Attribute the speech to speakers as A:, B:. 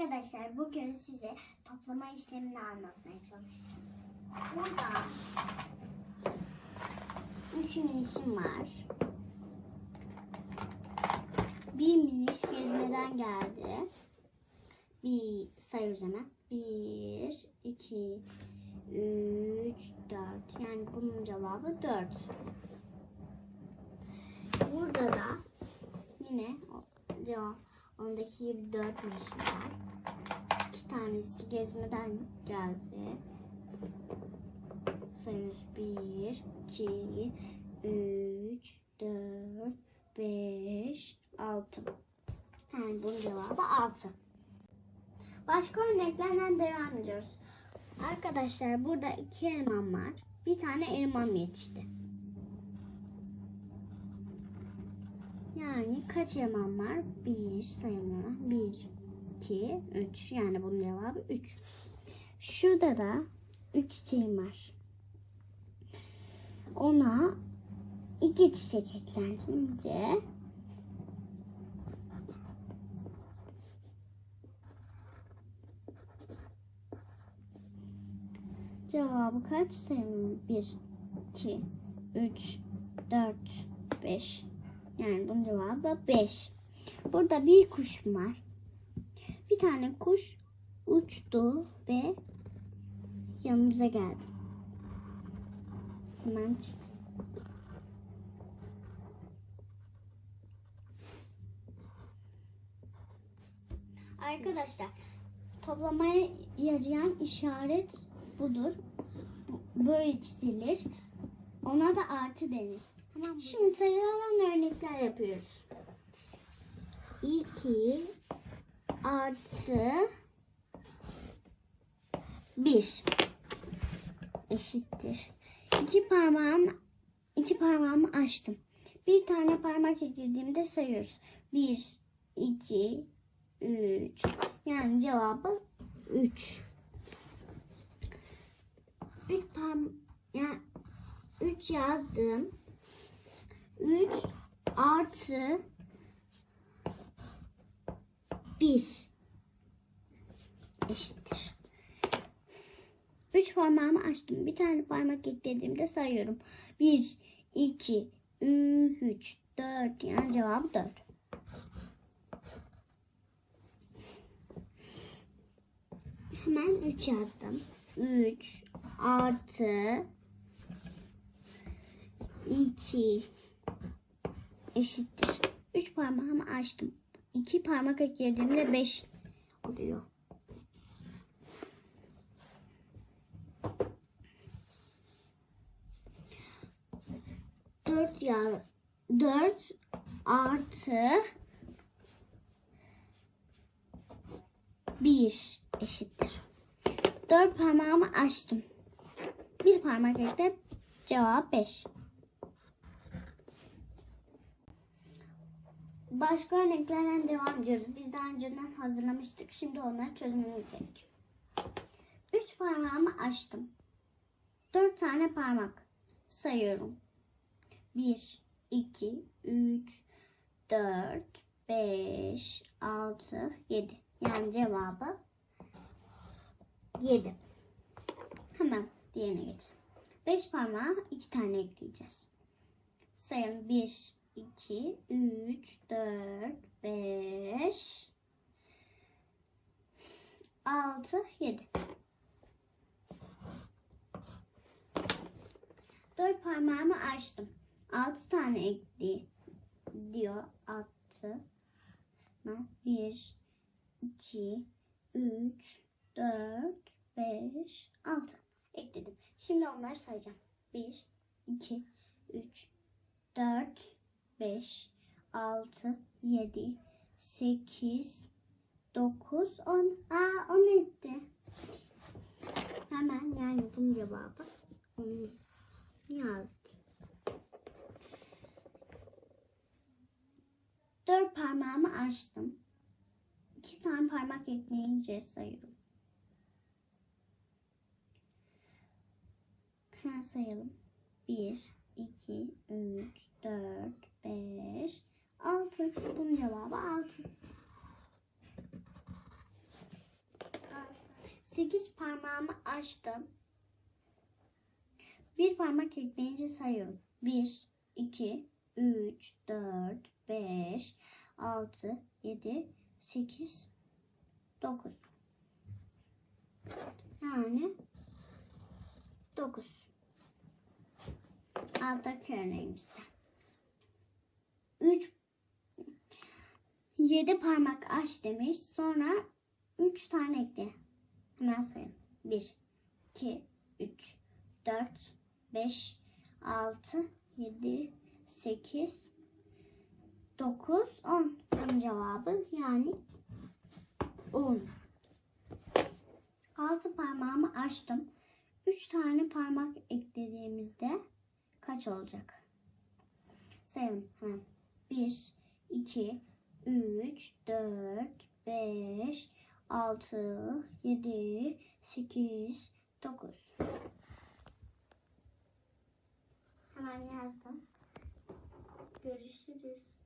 A: Arkadaşlar bugün size toplama işlemini anlatmaya çalışacağım. Burada üç minişim var. Bir miniş gezmeden geldi. Bir sayıyoruz hemen. Bir, iki, üç, dört. Yani bunun cevabı dört. Burada da yine cevap ondaki gibi dört minişim var. Tanesi gezmeden geldi. Sayıyoruz. Bir, iki, üç, dört, beş, altı. Yani bunun cevabı altı. Başka örneklerden devam ediyoruz. Arkadaşlar burada iki elmam var. Bir tane elmam yetişti. Yani kaç elmam var? Bir sayalım. Bir, iki, üç. Yani bunun cevabı üç. Şurada da üç çiçeğim var. Ona iki çiçek eklenince cevabı kaç sayalım? Bir, iki, üç, dört, beş. Yani bunun cevabı 5. Burada bir kuş var. Bir tane kuş uçtu ve yanımıza geldi. Hemen Arkadaşlar toplamaya yarayan işaret budur. Böyle çizilir. Ona da artı denir. Tamam. Şimdi sayılan örnekler yapıyoruz. 2 artı 1 eşittir. İki parmağım iki parmağımı açtım. Bir tane parmak eklediğimde sayıyoruz. 1 2 3 yani cevabı 3. 3 parmak yani 3 yazdım. 3 artı 1 eşittir. 3 parmağımı açtım. Bir tane parmak eklediğimde sayıyorum. 1, 2, 3, 4 yani cevabı 4. Hemen 3 yazdım. 3 artı 2 eşittir. 3 parmağımı açtım. 2 parmak eklediğimde 5 oluyor. Dört ya dört artı bir eşittir. Dört parmağımı açtım. Bir parmak ekle cevap beş. Başka örneklerden devam ediyoruz. Biz daha önceden hazırlamıştık. Şimdi onları çözmemiz gerekiyor. Üç parmağımı açtım. Dört tane parmak sayıyorum. Bir, iki, üç, dört, beş, altı, yedi. Yani cevabı yedi. Hemen diğerine geçelim. Beş parmağa iki tane ekleyeceğiz. Sayalım. Bir, 2, 3, 4, 5, 6, 7. 4 parmağımı açtım. 6 tane ekli diyor. 6. 1, 2, 3, 4, 5, 6. Ekledim. Şimdi onları sayacağım. 1, 2, 3, 4, 5, 6, 7, 8, 9, 10. Aa 10 etti. Hemen yani bunun cevabı 10 yazdım. Dört parmağımı açtım. İki tane parmak ekleyince sayıyorum. Hemen sayalım. 1, 2, 3, 4, 5, 6. Bunun cevabı 6. 8 parmağımı açtım. Bir parmak ekleyince sayıyorum. 1, 2, 3, 4, 5, 6, 7, 8, 9. Yani 9. Alttaki örneğimizde. 3 7 parmak aç demiş. Sonra 3 tane ekle. Hemen sayalım. 1 2 3 4 5 6 7 8 9 10 Bunun cevabı yani 10. 6 parmağımı açtım. 3 tane parmak eklediğimizde kaç olacak? Sayalım hemen. 1, 2, 3, 4, 5, 6, 7, 8, 9. Hemen yazdım. Görüşürüz.